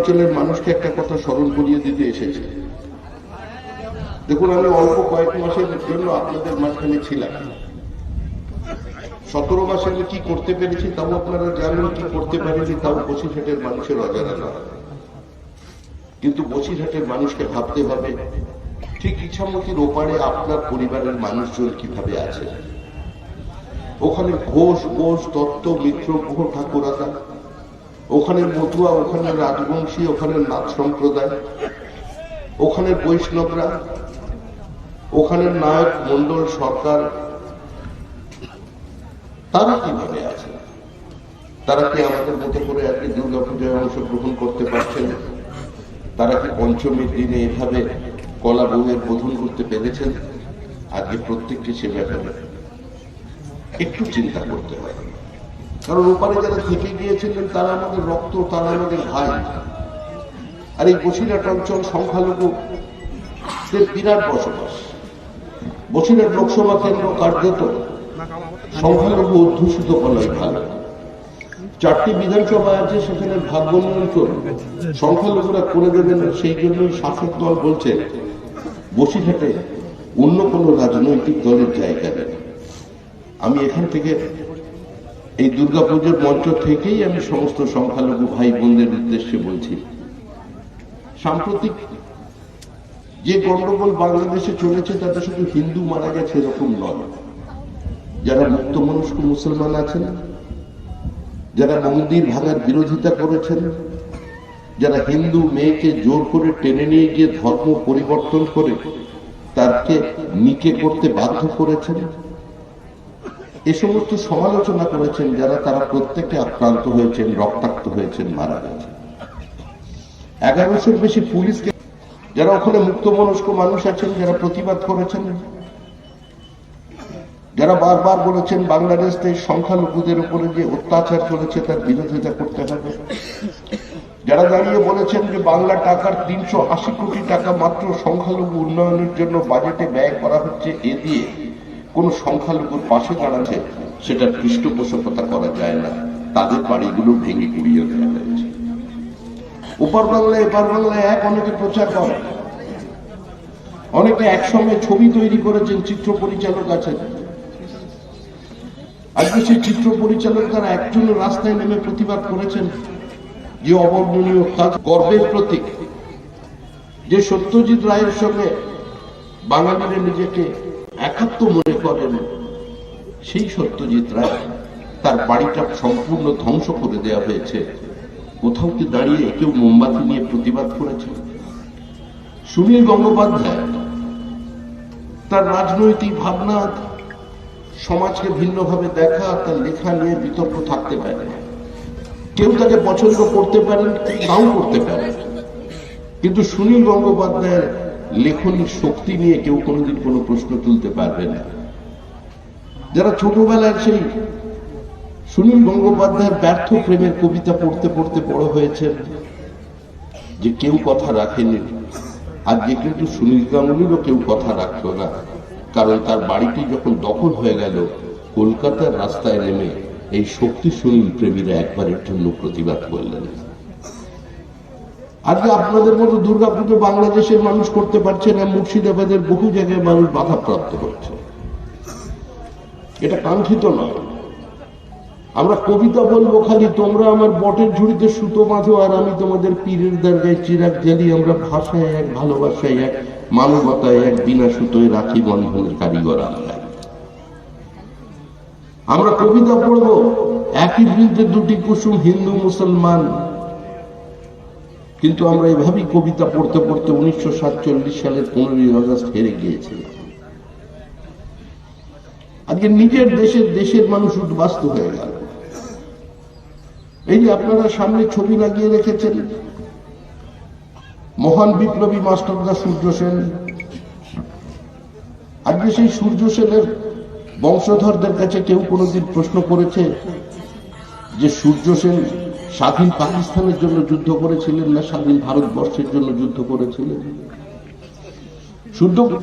অঞ্চলের মানুষকে একটা কথা স্মরণ করিয়ে দিতে এসেছে। দেখুন, আমি অল্প কয়েক মাসের জন্য আপনাদের মাঝখানে ছিলাম। সতেরো মাসে আমি কি করতে পেরেছি তাও আপনারা জানেন, কি করতে পারিনি তাও বসিরহাটের মানুষের অজানা নয়। কিন্তু বসিরহাটের মানুষকে ভাবতে হবে, ঠিক ইচ্ছামতির ওপারে আপনার পরিবারের মানুষজন কীভাবে আছে? ওখানে ঘোষ ঘোষ, দত্ত, মিত্র, গুহ ঠাকুরাদা ওখানে মতুয়া ওখানে রাজবংশী ওখানে নাথ সম্প্রদায় ওখানে বৈষ্ণবরা ওখানে নায়ক মন্ডল সরকার, তারা কীভাবে আছে তারা কি আমাদের মতো করে আজকে দুর্গাপূজায় অংশগ্রহণ করতে পারছেন? তারা কি পঞ্চমীর দিনে এভাবে কলা বউয়ের বোধন করতে পেরেছেন? আজকে প্রত্যেককে সে ব্যাপারে একটু চিন্তা করতে হয়। কারণ ওপারে যারা থেকে গিয়েছিলেন, তারা আমাদের রক্ত, তারা আমাদের ভাই। আর এই বসিরহাট অঞ্চল সংখ্যালঘু বিরাট বসবাস। বসিরহাট লোকসভা কেন্দ্র কার্যত সংখ্যালঘু অধ্যুষিত বলাই ভালো চারটি বিধানসভা আছে, সেখানে ভাগ্য নিয়ন্ত্রণ সংখ্যালঘুরা করে দেবেন, সেই জন্যই শাসক দল বলছে, বসিরহাটে অন্য কোনো রাজনৈতিক দলের জায়গা নেই। আমি এখান থেকে এই দুর্গাপুজোর মঞ্চ থেকেই আমি সমস্ত সংখ্যালঘু ভাই বোনদের উদ্দেশ্যে বলছি। সাম্প্রতিক যে গন্ডগোল বাংলাদেশে চলেছে, তাতে শুধু হিন্দু মারা গেছে এরকম নয়। যারা মুক্ত মনস্ক মুসলমান আছেন, যারা মন্দির ভাঙার বিরোধিতা করেছেন, যারা হিন্দু মেয়েকে জোর করে টেনে নিয়ে গিয়ে ধর্ম পরিবর্তন করে তারকে নিকে করতে বাধ্য করেছেন এ সমস্ত সমালোচনা করেছেন যারা তারা প্রত্যেকে আক্রান্ত হয়েছেন, রক্তাক্ত হয়েছেন, মারা গেছেন। এগারোশোর বেশি পুলিশকে যারা ওখানে মুক্ত মনস্ক মানুষ আছেন, যারা প্রতিবাদ করেছেন, যারা বারবার বলেছেন বাংলাদেশ দেশ সংখ্যালঘুদের উপরে যে অত্যাচার চলেছে, তার বিরোধিতা করতে হবে। যারা দাঁড়িয়ে বলেছেন যে বাংলা টাকার তিনশো আশি কোটি টাকা মাত্র সংখ্যালঘু উন্নয়নের জন্য বাজেটে ব্যয় করা হচ্ছে, এ দিয়ে কোন সংখ্যালঘুর পাশে দাঁড়াচ্ছে সেটা পৃষ্ঠপোষকতা করা যায় না। তাদের বাড়িগুলো ভেঙে গুড়িয়ে দেওয়া হয়েছে। ওপার বাংলায়, এপার বাংলায় এক, অনেকে প্রচার করে। অনেকে একসঙ্গে ছবি তৈরি করেছেন চিত্র পরিচালক আছেন। আজকে সেই চিত্র পরিচালক তারা একজন রাস্তায় নেমে প্রতিবাদ করেছেন যে অবর্ণনীয় কাজ, গর্বের প্রতীক। যে সত্যজিৎ রায়ের সঙ্গে বাঙালিরা নিজেকে একাত্ম মনে করেন। সেই সত্যজিৎ রায় তার বাড়িটা সম্পূর্ণ ধ্বংস করে দেওয়া হয়েছে। কোথাও কি দাঁড়িয়ে কেউ মোমবাতি নিয়ে প্রতিবাদ করেছে? সুনীল গঙ্গোপাধ্যায় তার রাজনৈতিক ভাবনা সমাজকে ভিন্নভাবে দেখা, তার লেখা নিয়ে বিতর্ক থাকতে পারে কেউ তাকে পছন্দ করতে পারেন নাও করতে পারেন। কিন্তু সুনীল গঙ্গোপাধ্যায়ের লেখনির শক্তি নিয়ে কেউ কোনোদিন কোনো প্রশ্ন তুলতে পারবে না। যারা ছোটবেলার সেই সুনীল গঙ্গোপাধ্যায়ের ব্যর্থ প্রেমের কবিতা পড়তে পড়তে বড় হয়েছেন, যে কেউ কথা রাখেনি। আজকে কিন্তু সুনীল গাঙ্গুলিরও কেউ কথা রাখল না, কারণ তার বাড়িটি যখন দখল হয়ে গেল, কলকাতার রাস্তায় নেমে এই শক্তি সুনীল প্রেমীরা একবারের জন্য প্রতিবাদ করলেন। আজকে আপনাদের মতো দুর্গাপুজো বাংলাদেশের মানুষ করতে পারছে না, মুর্শিদাবাদের বহু জায়গায় মানুষ বাধাপ্রাপ্ত হচ্ছে। এটা কাঙ্ক্ষিত নয়। আমরা কবিতা বলব খালি, তোমরা আমার বটের ঝুড়িতে সুতো বাঁধো আর আমি তোমাদের পীরের দরগায় চিরাগ জ্বালি। আমরা ভাষায় এক, ভালোবাসায় এক, মানবতায় এক, বিনা সুতোয় রাখি বন্ধনের কারিগর আমরা আমরা কবিতা পড়ব। একই বৃদ্ধে দুটি কুসুম হিন্দু মুসলমান। কিন্তু আমরা এভাবেই কবিতা পড়তে পড়তে উনিশশো সাতচল্লিশ সালের পনেরোই আগস্ট হেরে গিয়েছিলাম। আজকে নিজের দেশের দেশের মানুষ উদ্বাস্ত হয়ে গেল। এই যে আপনারা সামনে ছবি লাগিয়ে রেখেছেন, মহান বিপ্লবী মাস্টারদা সূর্য সেন, আজকে সেই সূর্য সেনের বংশধরদের কাছে কেউ কোনোদিন প্রশ্ন করেছে যে সূর্য সেন স্বাধীন পাকিস্তানের জন্য যুদ্ধ করেছিলেন না স্বাধীন ভারতবর্ষের জন্য যুদ্ধ করেছিলেন?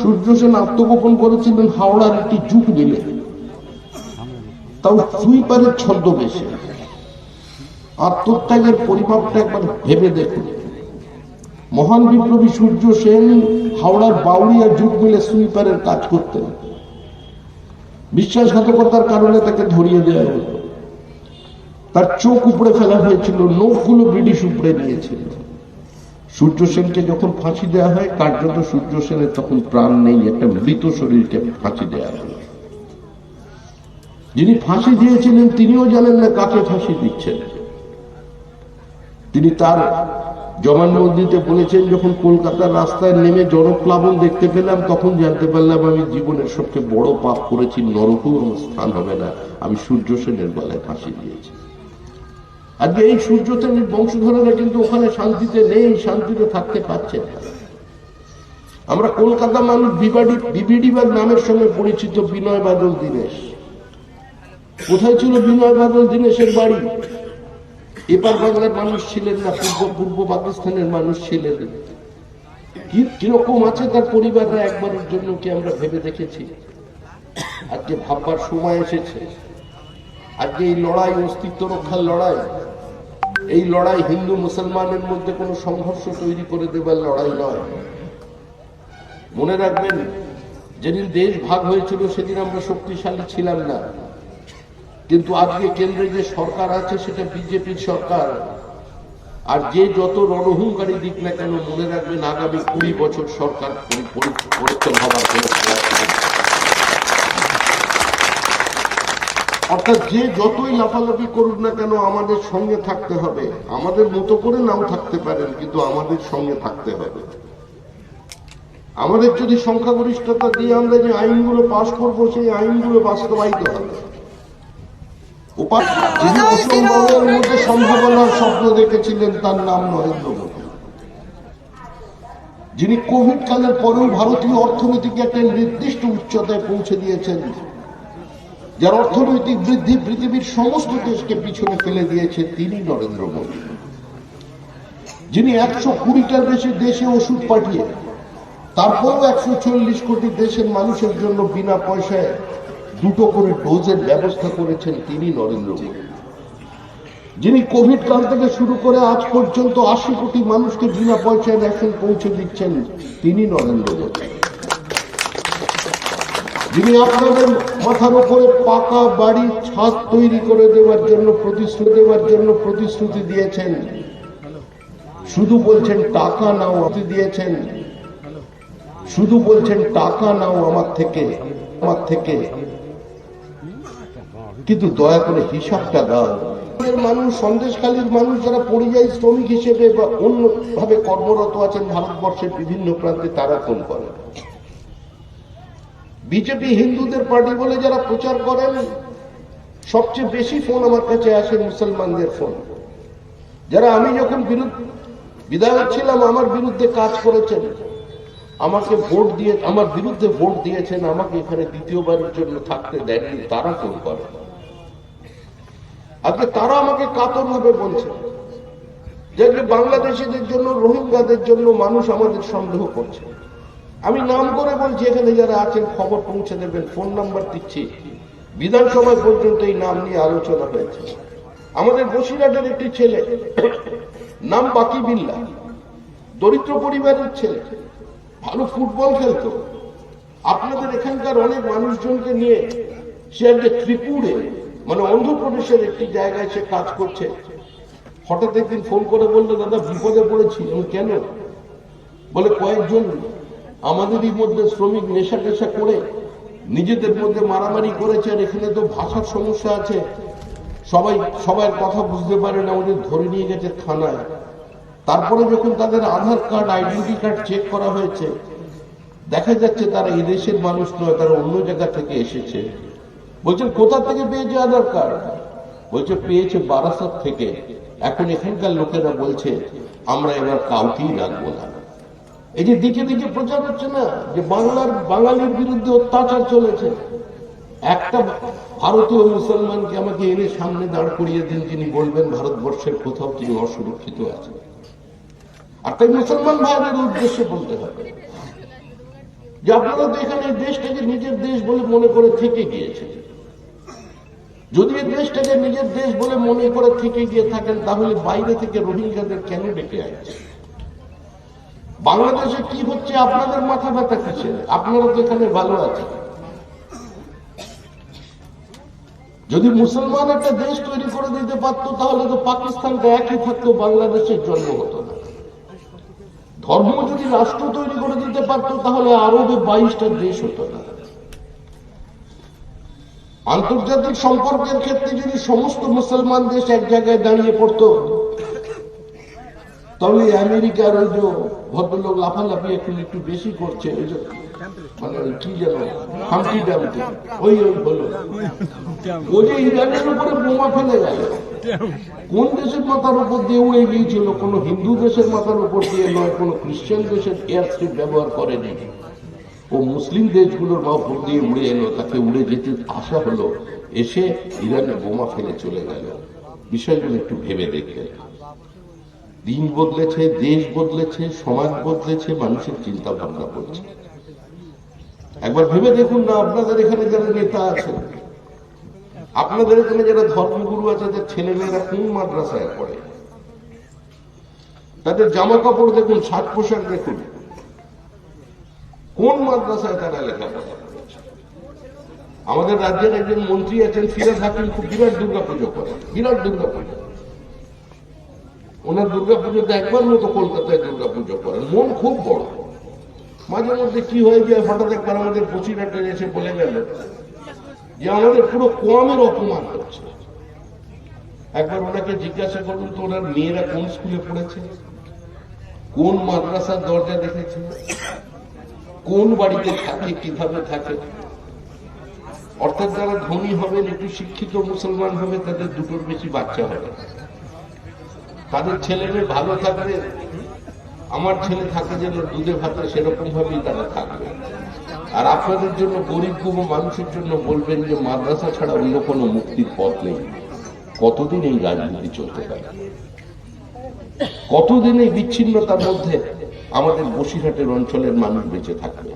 সূর্য সেন আত্মগোপন করেছিলেন, হাওড়ার একটি যুগ মিলে। তাও সুইপারের ছদ্মবেশে। আত্মত্যাগের পরিমাপটা একবার ভেবে দেখুন। মহান বিপ্লবী সূর্য সেন হাওড়ার বাউরিয়া যুগ মিলে সুইপারের কাজ করতেন। বিশ্বাসঘাতকতার কারণে তাকে ধরিয়ে দেওয়া হলো। তার চোখ উপড়ে ফেলা হয়েছিল নখগুলো ব্রিটিশ উপড়ে নিয়েছিল। সূর্য সেনকে যখন ফাঁসি দেওয়া হয়, কার্যত সূর্য সেনের তখন প্রাণ নেই, একটা মৃত শরীরকে ফাঁসি দেওয়া হলো যিনি ফাঁসি দিয়েছিলেন, তিনিও জানেন না কাকে ফাঁসি দিচ্ছেন। তিনি তার জবানবন্দিতে বলেছেন, যখন কলকাতার রাস্তায় নেমে জনপ্লাবন দেখতে পেলাম, তখন জানতে পারলাম আমি জীবনের সবচেয়ে বড় পাপ করেছি নরকেও স্থান হবে না, আমি সূর্য সেনের গলায় ফাঁসি দিয়েছি। আজকে এই সূর্য সেনের বংশধরেরা কিন্তু ওখানে শান্তিতে নেই, শান্তিতে থাকতে পারছে না। আমরা কলকাতা মানুষ বিবাডি বিবিডিবাগ নামের সঙ্গে পরিচিত বিনয় বাদল দীনেশ। কোথায় ছিল বিনয় বাদল দীনেশের বাড়ি? এপার বাংলার মানুষ ছিলেন না, পূর্ব পূর্ব পাকিস্তানের মানুষ ছিলেন কীরকম আছে তার পরিবাররা একবারের জন্য কি আমরা ভেবে দেখেছি? আজকে ভাববার সময় এসেছে। আজকে এই লড়াই, অস্তিত্ব রক্ষার লড়াই এই লড়াই হিন্দু মুসলমানের মধ্যে কোনো সংঘর্ষ তৈরি করে দেবার লড়াই নয়। মনে রাখবেন, যেদিন দেশ ভাগ হয়েছিল সেদিন আমরা শক্তিশালী ছিলাম না। কিন্তু আজকে কেন্দ্রে যে সরকার আছে সেটা বিজেপির সরকার। আর যে যত রণহুঙ্কারী দিক না কেন, মনে রাখবেন, আগামী কুড়ি বছর সরকার পরি- পরি- পরিচয় হবার প্রয়াস নেই। অর্থাৎ যে যতই লাফালাফি করুক না কেন আমাদের সঙ্গে থাকতে হবে। আমাদের মতো করে নাও থাকতে পারেন, কিন্তু আমাদের সঙ্গে থাকতে হবে। আমাদের যদি সংখ্যাগরিষ্ঠতা দিয়ে আমরা যে আইনগুলো পাশ করব, সেই আইনগুলো বাস্তবায়িত হবে। যিনি মধ্যে সম্ভাবনার স্বপ্ন দেখেছিলেন, তার নাম নরেন্দ্র মোদী। যিনি কোভিড কালের পরেও ভারতীয় অর্থনীতিকে একটা নির্দিষ্ট উচ্চতায় পৌঁছে দিয়েছেন যার অর্থনৈতিক বৃদ্ধি পৃথিবীর সমস্ত দেশকে পিছনে ফেলে দিয়েছে তিনি নরেন্দ্র মোদী। যিনি একশো কুড়িটার বেশি দেশে ওষুধ পাঠিয়ে, তারপরও একশো চল্লিশ কোটি দেশের মানুষের জন্য বিনা পয়সায় দুটো করে ডোজের ব্যবস্থা করেছেন তিনি নরেন্দ্র মোদী। যিনি কোভিড কাল থেকে শুরু করে আজ পর্যন্ত আশি কোটি মানুষকে বিনা পয়সায় রেশন পৌঁছে দিচ্ছেন তিনি নরেন্দ্র মোদী। যিনি আপনাদের মাথার উপরে পাকা বাড়ি, ছাদ তৈরি করে দেওয়ার জন্য প্রতিশ্রুতি দেওয়ার জন্য প্রতিশ্রুতি দিয়েছেন। শুধু বলছেন, টাকা নাও অতি দিয়েছেন। শুধু বলছেন, টাকা নাও আমার থেকে আমার থেকে। কিন্তু দয়া করে হিসাবটা দাও। মানুষ, সন্দেশখালীর মানুষ যারা পরিযায়ী শ্রমিক হিসেবে বা অন্যভাবে কর্মরত আছেন, ভারতবর্ষের বিভিন্ন প্রান্তে তারা ফোন করে বিজেপি হিন্দুদের পার্টি বলে যারা প্রচার করেন, সবচেয়ে বেশি ফোন আমার কাছে আসে মুসলমানদের ফোন। যারা আমি যখন বিরুদ্ধ, বিধায়ক ছিলাম, আমার বিরুদ্ধে কাজ করেছেন, আমাকে ভোট দিয়ে, আমার বিরুদ্ধে ভোট দিয়েছেন, আমাকে এখানে দ্বিতীয়বারের জন্য থাকতে দেননি, তারা ফোন করে। আজকে তারা আমাকে কাতর ভাবে বলছে যে বাংলাদেশিদের জন্য, রোহিঙ্গাদের জন্য মানুষ আমাদের সন্দেহ করছে। আমি নাম করে বলছি, এখানে যারা আছেন, খবর পৌঁছে দেবেন, ফোন নাম্বার দিচ্ছি। বিধানসভায় পর্যন্ত এই নাম নিয়ে আলোচনা হয়েছে। আমাদের বসিরহাটের একটি ছেলে, নাম বাকি বিল্লা, দরিদ্র পরিবারের ছেলে, ভালো ফুটবল খেলতো। আপনাদের এখানকার অনেক মানুষজনকে নিয়ে সে একটা ত্রিপুরে মানে অন্ধ্রপ্রদেশের একটি জায়গায় সে কাজ করছে। হঠাৎ একদিন ফোন করে বলল, দাদা, বিপদে পড়েছি, আমি কেন? বলে, কয়েকজন আমাদেরই মধ্যে শ্রমিক নেশা টেশা করে নিজেদের মধ্যে মারামারি করেছে আর এখানে তো ভাষার সমস্যা আছে। সবাই সবার কথা বুঝতে পারে না, ওদের ধরে নিয়ে গেছে থানায়। তারপরে যখন তাদের Aadhaar card, identity card check করা হয়েছে, দেখা যাচ্ছে তারা এই দেশের মানুষ নয়, তারা অন্য জায়গা থেকে এসেছে। বলছেন কোথা থেকে পেয়েছে আধার কার্ড? বলছে, পেয়েছে বারাসাত থেকে। এখন এখানকার লোকেরা বলছে, আমরা এবার কাউকেই রাখব না। এই যে দিকে দিকে প্রচার হচ্ছে না, যে বাংলার বাঙালির বিরুদ্ধে অত্যাচার চলেছে। একটা ভারতীয় মুসলমানকে আমাকে এনে সামনে দাঁড় করিয়ে দিন, যিনি বলবেন ভারতবর্ষের কোথাও তিনি অসুরক্ষিত আছেন। আর তাই মুসলমান ভাইদের উদ্দেশ্যে বলতে হবে যে আপনারা তো এখানে দেশটাকে নিজের দেশ বলে মনে করে থেকে গিয়েছে যদি এই দেশটাকে নিজের দেশ বলে মনে করে থেকে গিয়ে থাকেন, তাহলে বাইরে থেকে রোহিঙ্গাদের কেন ডেকে আসছে বাংলাদেশে কি হচ্ছে আপনাদের মাথা ব্যথা কিসের? আপনারা তো এখানে ভালো আছেন। যদি মুসলমান একটা দেশ তৈরি করে দিতে পারতো, তাহলে তো পাকিস্তানটা একই থাকতো, বাংলাদেশের জন্ম হতো না। ধর্ম যদি রাষ্ট্র তৈরি করে দিতে পারতো, তাহলে আরবে বাইশটা দেশ হতো না। আন্তর্জাতিক সম্পর্কের ক্ষেত্রে যদি সমস্ত মুসলমান দেশ এক জায়গায় দাঁড়িয়ে পড়তো তাহলে আমেরিকার ওই যে ভদ্রলোক লাফালাফি এখন একটু বেশি করছে, ওই যে মানে কি যেন হাম্পি ডাম্পি ওই ওই হলো। ও যে ইরানের উপরে বোমা ফেলে গেল। কোন দেশের মাথার উপর দিয়ে উড়ে গিয়েছিল কোন হিন্দু দেশের মাথার উপর দিয়ে নয়, কোন খ্রিস্টান দেশের এয়ারস্ট্রিপ ব্যবহার করেনি। ও মুসলিম দেশগুলোর উপর দিয়ে উড়ে এলো, তাকে উড়ে যেতে আশা হলো, এসে ইরানে বোমা ফেলে চলে গেল। বিষয়গুলো একটু ভেবে দেখলেন। দিন বদলেছে, দেশ বদলেছে, সমাজ বদলেছে, মানুষের চিন্তা ভাবনা বলছে একবার ভেবে দেখুন না, আপনাদের এখানে যারা নেতা আছেন, আপনাদের এখানে যারা ধর্মগুরু আছে, তাদের ছেলেমেয়েরা কোন মাদ্রাসায় পড়ে? তাদের জামা কাপড় দেখুন সাজ পোশাক দেখুন। কোন মাদ্রাসায় তারা লেখাপড়া করেছে? আমাদের রাজ্যের একজন মন্ত্রী আছেন ফিরাজ হাকিম, খুব বিরাট দুর্গা পুজো করেন, বিরাট দুর্গা পুজো ওনার দুর্গা পুজোতে একবার মতো কলকাতায় দুর্গা পুজো করেন মন খুব বড়। মাঝে মধ্যে কি হয়ে যায়, হঠাৎ একবার আমাদের পচিরাটে এসে বলে গেল যে আমাদের পুরো কমের অপমান হচ্ছে। একবার ওনাকে জিজ্ঞাসা করুন তো ওনার মেয়েরা কোন স্কুলে পড়েছে? কোন মাদ্রাসার দরজা দেখেছে? কোন বাড়িতে থাকে, কীভাবে থাকে? অর্থাৎ যারা ধনী হবেন, একটু শিক্ষিত মুসলমান হবে, তাদের দুটোর বেশি বাচ্চা হবে তাদের ছেলে মেয়ে ভালো থাকবে, আমার ছেলে থাকে যেন দুধে ভাতে সেরকম ভাবেই তারা থাকবে। আর আপনাদের জন্য গরিব গুম মানুষের জন্য বলবেন যে মাদ্রাসা ছাড়া অন্য কোনো মুক্তির পথ নেই। কতদিন এই রাজনীতি চলতে পারে? কতদিন এই বিচ্ছিন্নতার মধ্যে আমাদের বসিরহাটের অঞ্চলের মানুষ বেঁচে থাকবে?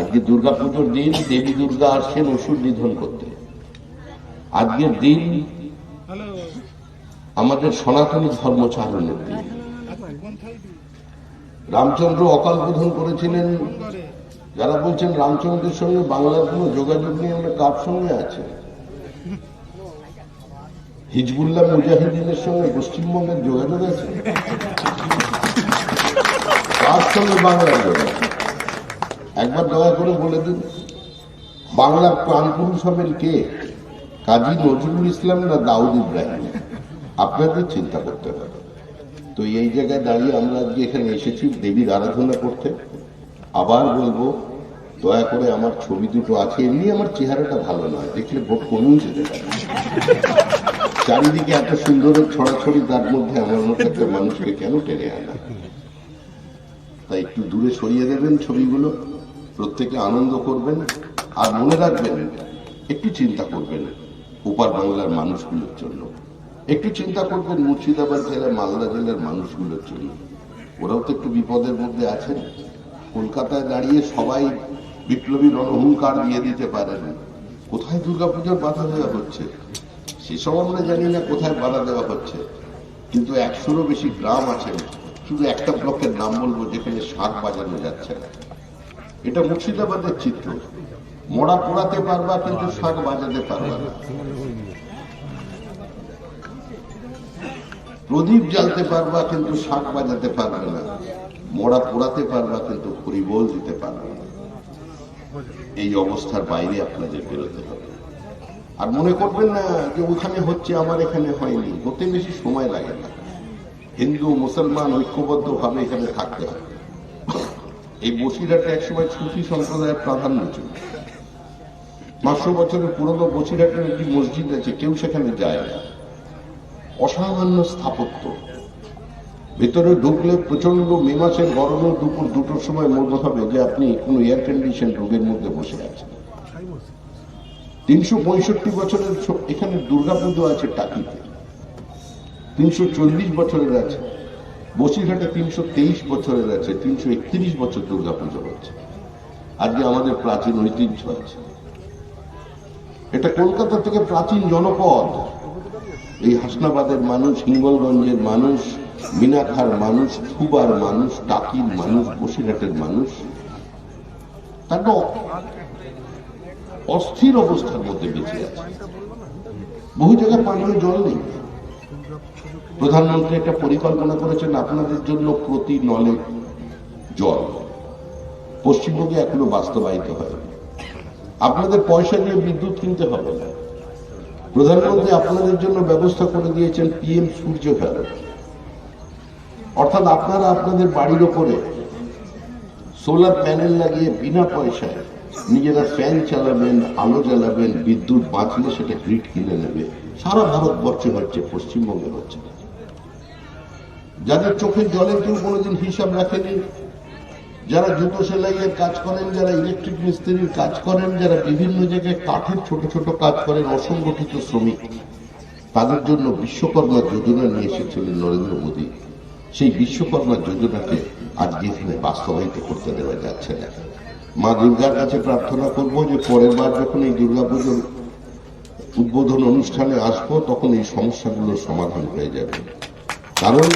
আজকে দুর্গা পুজোর দিন দেবী দুর্গা আসছেন, অসুর নিধন করতে। আজকের দিন সনাতনী ধর্ম চালনের দিন। রামচন্দ্র অকাল বোধন করেছিলেন। যারা বলছেন রামচন্দ্রের সঙ্গে বাংলার কোনো যোগাযোগ নিয়ে আমরা কার সঙ্গে আছে? হিজবুল্লাহ মুজাহিদিনের সঙ্গে পশ্চিমবঙ্গের যোগাযোগ আছে? কার সঙ্গে বাংলার যোগাযোগ? একবার দয়া করে বলে দিন। বাংলার প্রাণপুরুষ হবেন কে? কাজী নজরুল ইসলাম না দাউদ ইব্রাহিম? আপনাদের চিন্তা করতে হবে। তো এই জায়গায় দাঁড়িয়ে আমরা আজকে এখানে এসেছি দেবীর আরাধনা করতে। আবার বলব, দয়া করে আমার ছবি দুটো আছে। এমনি আমার চেহারাটা ভালো নয়, দেখলে ভোট কমেও যেতে পারে। চারিদিকে এত সুন্দর ছড়াছড়ি, তার মধ্যে আমার মতো একটা মানুষকে কেন টেনে আনা? তাই একটু দূরে সরিয়ে দেবেন ছবিগুলো, প্রত্যেকে আনন্দ করবেন আর মনে রাখবেন, একটু চিন্তা করবেন উপার বাংলার মানুষগুলোর জন্য। একটু চিন্তা করবেন, মুর্শিদাবাদ জেলা মালদা জেলার মানুষগুলোর জন্য ওরাও তো একটু বিপদের মধ্যে আছেন। কলকাতায় দাঁড়িয়ে সবাই বিপ্লবী রণহুঙ্কার দিয়ে দিতে পারেন। কোথায় দুর্গাপুজোর বাধা দেওয়া হচ্ছে? সেসব আমরা জানি না কোথায় বাধা দেওয়া হচ্ছে। কিন্তু একশোরও বেশি গ্রাম আছে শুধু একটা ব্লকের নাম বলব, যেখানে শাক বাজানো যাচ্ছে না। এটা মুর্শিদাবাদের চিত্র। মরা পোড়াতে পারবা, কিন্তু শাক বাজাতে পারবা না। প্রদীপ জ্বালতে পারবা কিন্তু শাক বাজাতে পারবে না। মোড়া পোড়াতে পারবা কিন্তু হরিবোল দিতে পারবে না। এই অবস্থার বাইরে আপনাদের বেরোতে হবে। আর মনে করবেন না যে ওখানে হচ্ছে, আমার এখানে হয়নি। হতে বেশি সময় লাগে না। হিন্দু, মুসলমান ঐক্যবদ্ধ ভাবে এখানে থাকতে হবে। এই বসিরহাটে একসময় সুফি সম্প্রদায়ের প্রাধান্য ছিল। পাঁচশো বছরের পুরনো বসিরহাটের একটি মসজিদ আছে, কেউ সেখানে যায় না। অসামান্য স্থাপত্য। ভেতরে ঢুকলে প্রচণ্ড মে মাসের গরমে দুপুর দুটোর সময় মনে হবে যে আপনি কোনো এয়ার কন্ডিশন রোগের মধ্যে বসে আছেন। তিনশো পঁয়ষট্টি বছরের এখানে দুর্গাপুজো আছে টাকিতে। তিনশো চল্লিশ বছরের আছে। বসিরহাটে তিনশো তেইশ বছরের আছে, তিনশো একত্রিশ বছর দুর্গাপুজো হচ্ছে। আজকে আমাদের প্রাচীন ঐতিহ্য আছে। এটা কলকাতা থেকে প্রাচীন জনপদ। এই হাসনাবাদের মানুষ, হিঙ্গলগঞ্জের মানুষ মিনাখার মানুষ, খুবার মানুষ, টাকির মানুষ, বসিরহাটের মানুষ, তারা অস্থির অবস্থার মধ্যে বেঁচে আছে। বহু জায়গায় পানীয় জল নেই। প্রধানমন্ত্রী একটা পরিকল্পনা করেছেন আপনাদের জন্য প্রতি নলে জল। পশ্চিমবঙ্গে এখনও বাস্তবায়িত হয় আপনাদের পয়সা দিয়ে বিদ্যুৎ কিনতে হবে না। প্রধানমন্ত্রী আপনাদের জন্য ব্যবস্থা করে দিয়েছেন পিএম সূর্য ঘর অর্থাৎ আপনারা আপনাদের বাড়ির ওপরে সোলার প্যানেল লাগিয়ে বিনা পয়সায় নিজেরা ফ্যান চালাবেন, আলো জ্বালাবেন, বিদ্যুৎ বাঁচলে সেটা গ্রিড কিনে নেবে। সারা ভারতবর্ষে হচ্ছে, পশ্চিমবঙ্গে হচ্ছে। যাদের চোখের জলের কেউ কোনোদিন হিসাব রাখেনি যারা জুতো সেলাইয়ের কাজ করেন, যারা ইলেকট্রিক মিস্ত্রির কাজ করেন, যারা বিভিন্ন জায়গায় কাঠের ছোট ছোট কাজ করেন, অসংগঠিত শ্রমিক, তাদের জন্য বিশ্বকর্মা যোজনা নিয়ে এসেছিলেন নরেন্দ্র মোদী। সেই বিশ্বকর্মা যোজনাকে আজকে এখানে বাস্তবায়িত করতে দেওয়া যাচ্ছে না। মা দুর্গার কাছে প্রার্থনা করব যে পরের বার যখন এই দুর্গাপুজোর উদ্বোধন অনুষ্ঠানে আসব, তখন এই সমস্যাগুলোর সমাধান হয়ে যাবে। কারণ